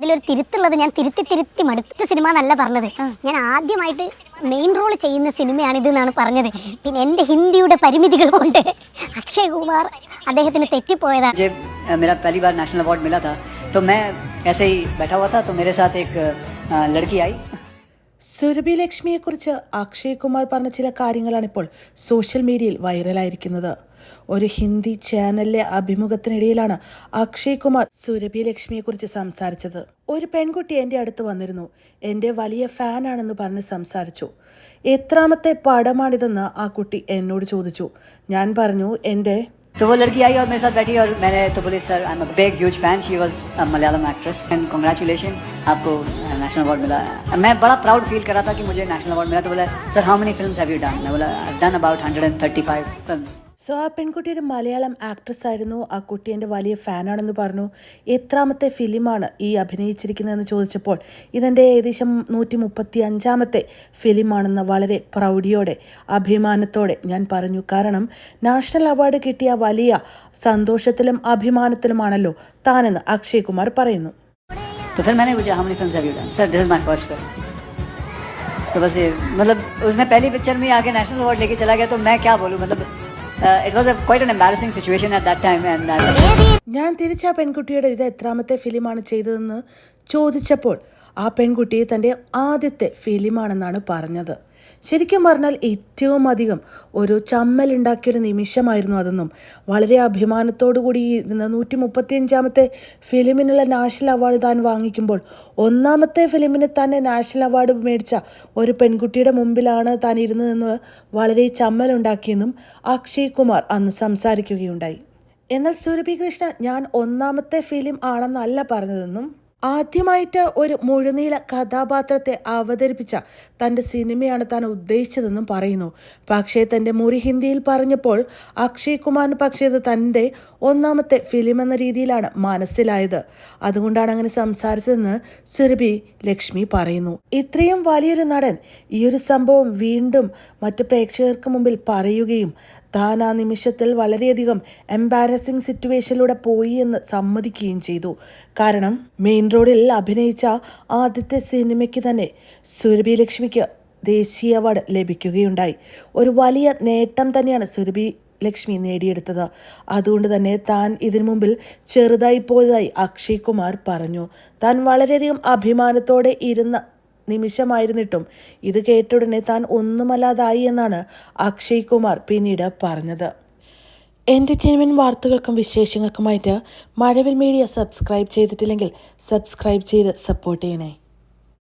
ഇതിലൊരു തിരുത്തുള്ളത് ഞാൻ തിരുത്തി തിരുത്തി മടുത്ത സിനിമ എന്നല്ല പറഞ്ഞത് ഞാൻ ആദ്യമായിട്ട് മെയിൻ റോൾ ചെയ്യുന്ന സിനിമയാണിത് എന്നാണ് പറഞ്ഞത് പിന്നെ എൻ്റെ ഹിന്ദിയുടെ പരിമിതികൾ കൊണ്ട് അക്ഷയ് കുമാർ അദ്ദേഹത്തിന് തെറ്റിപ്പോയതാണ് मुझे अ, मेरा पहली बार नेशनल अवार्ड मिला था तो मैं ऐसे ही बैठा हुआ था तो मेरे साथ एक अ, लड़की आई സുരഭി ലക്ഷ്മിയെക്കുറിച്ച് അക്ഷയ് കുമാർ പറഞ്ഞ ചില കാര്യങ്ങളാണ് ഇപ്പോൾ സോഷ്യൽ മീഡിയയിൽ വൈറലായിരിക്കുന്നത് ഒരു ഹിന്ദി ചാനലിലെ അഭിമുഖത്തിനിടയിലാണ് അക്ഷയ് കുമാർ സുരഭി ലക്ഷ്മിയെക്കുറിച്ച് സംസാരിച്ചത് ഒരു പെൺകുട്ടി എൻ്റെ അടുത്ത് വന്നിരുന്നു എൻ്റെ വലിയ ഫാനാണെന്ന് പറഞ്ഞ് സംസാരിച്ചു എത്രാമത്തെ പടമാണിതെന്ന് ആ കുട്ടി എന്നോട് ചോദിച്ചു ഞാൻ പറഞ്ഞു എൻ്റെ तो वो लड़की आई और मेरे साथ बैठी और मैंने तो बोली sir I am big huge fan she was Malayalam actress and congratulation आपको नेशनल अवार्ड मिला मैं बड़ा प्राउड फील कर रहा था कि मुझे नेशनल अवार्ड मिला तो बोला sir how many films have you done मैं बोला डन अबाउट 135 फिल्म्स സോ ആ പെൺകുട്ടി ഒരു മലയാളം ആക്ട്രസ് ആയിരുന്നു ആ കുട്ടി എൻ്റെ വലിയ ഫാനാണെന്ന് പറഞ്ഞു എത്രാമത്തെ ഫിലിമാണ് ഈ അഭിനയിച്ചിരിക്കുന്നതെന്ന് ചോദിച്ചപ്പോൾ ഇതെൻ്റെ ഏകദേശം നൂറ്റി മുപ്പത്തി അഞ്ചാമത്തെ ഫിലിമാണെന്ന് വളരെ പ്രൗഢിയോടെ അഭിമാനത്തോടെ ഞാൻ പറഞ്ഞു കാരണം നാഷണൽ അവാർഡ് കിട്ടിയ വലിയ സന്തോഷത്തിലും അഭിമാനത്തിലുമാണല്ലോ താനെന്ന് അക്ഷയ് കുമാർ പറയുന്നു तो फिर मैंने पूछा how many films have you done sir this is my first film तो बस ये मतलब उसने पहली पिक्चर में ही आके नेशनल अवार्ड लेके चला गया तो मैं क्या बोलूँ मतलब ഞാൻ തിരിച്ച പെൺകുട്ടിയുടെ ഇത് എത്രാമത്തെ ഫിലിമാണ് ചെയ്തതെന്ന് ചോദിച്ചപ്പോൾ ആ പെൺകുട്ടിയെ തന്റെ ആദ്യത്തെ ഫിലിമാണെന്നാണ് പറഞ്ഞത്. ശരിക്കും പറഞ്ഞാൽ ഏറ്റവും അധികം ഒരു ചമ്മലുണ്ടാക്കിയൊരു നിമിഷമായിരുന്നു അതെന്നും വളരെ അഭിമാനത്തോടു കൂടി ഇരുന്ന നൂറ്റി മുപ്പത്തിയഞ്ചാമത്തെ ഫിലിമിനുള്ള നാഷണൽ അവാർഡ് താൻ വാങ്ങിക്കുമ്പോൾ ഒന്നാമത്തെ ഫിലിമിന് തന്നെ നാഷണൽ അവാർഡ് മേടിച്ച ഒരു പെൺകുട്ടിയുടെ മുമ്പിലാണ് താൻ ഇരുന്നതെന്ന് വളരെ ചമ്മലുണ്ടാക്കിയെന്നും അക്ഷയ് കുമാർ അന്ന് സംസാരിക്കുകയുണ്ടായി. എന്നാൽ സുരഭി കൃഷ്ണ ഞാൻ ഒന്നാമത്തെ ഫിലിം ആണെന്നല്ല പറഞ്ഞതെന്നും ആദ്യമായിട്ട് ഒരു മുഴുനീള കഥാപാത്രത്തെ അവതരിപ്പിച്ച തന്റെ സിനിമയാണ് താൻ ഉദ്ദേശിച്ചതെന്നും പറയുന്നു. പക്ഷേ തന്റെ മുറി ഹിന്ദിയിൽ പറഞ്ഞപ്പോൾ അക്ഷയ് കുമാറിന് പക്ഷേ അത് തന്റെ ഒന്നാമത്തെ ഫിലിം എന്ന രീതിയിലാണ് മനസ്സിലായത്. അതുകൊണ്ടാണ് അങ്ങനെ സംസാരിച്ചതെന്ന് സുരഭി ലക്ഷ്മി പറയുന്നു. ഇത്രയും വലിയൊരു നടൻ ഈ ഒരു സംഭവം വീണ്ടും മറ്റു പ്രേക്ഷകർക്ക് മുമ്പിൽ പറയുകയും താൻ ആ നിമിഷത്തിൽ വളരെയധികം എംബാരസിങ് സിറ്റുവേഷനിലൂടെ പോയി എന്ന് സമ്മതിക്കുകയും ചെയ്തു. കാരണം മെയിൻ റോഡിൽ അഭിനയിച്ച ആദ്യത്തെ സിനിമയ്ക്ക് തന്നെ സുരഭി ലക്ഷ്മിക്ക് ദേശീയ അവാർഡ് ലഭിക്കുകയുണ്ടായി. ഒരു വലിയ നേട്ടം തന്നെയാണ് സുരഭി ലക്ഷ്മി നേടിയെടുത്തത്. അതുകൊണ്ട് തന്നെ താൻ ഇതിനു മുമ്പിൽ ചെറുതായി പോയതായി അക്ഷയ് കുമാർ പറഞ്ഞു. താൻ വളരെയധികം അഭിമാനത്തോടെ ഇരുന്ന നിമിഷമായിരുന്നിട്ടും ഇത് കേട്ടുടനെ താൻ ഒന്നുമല്ലാതായി എന്നാണ് അക്ഷയ് കുമാർ പിന്നീട് പറഞ്ഞത്. എന്റർടൈൻമെന്റ് വാർത്തകൾക്കും വിശേഷങ്ങൾക്കുമായിട്ട് മഴവിൽ മീഡിയ സബ്സ്ക്രൈബ് ചെയ്തിട്ടില്ലെങ്കിൽ സബ്സ്ക്രൈബ് ചെയ്ത് സപ്പോർട്ട് ചെയ്യണേ.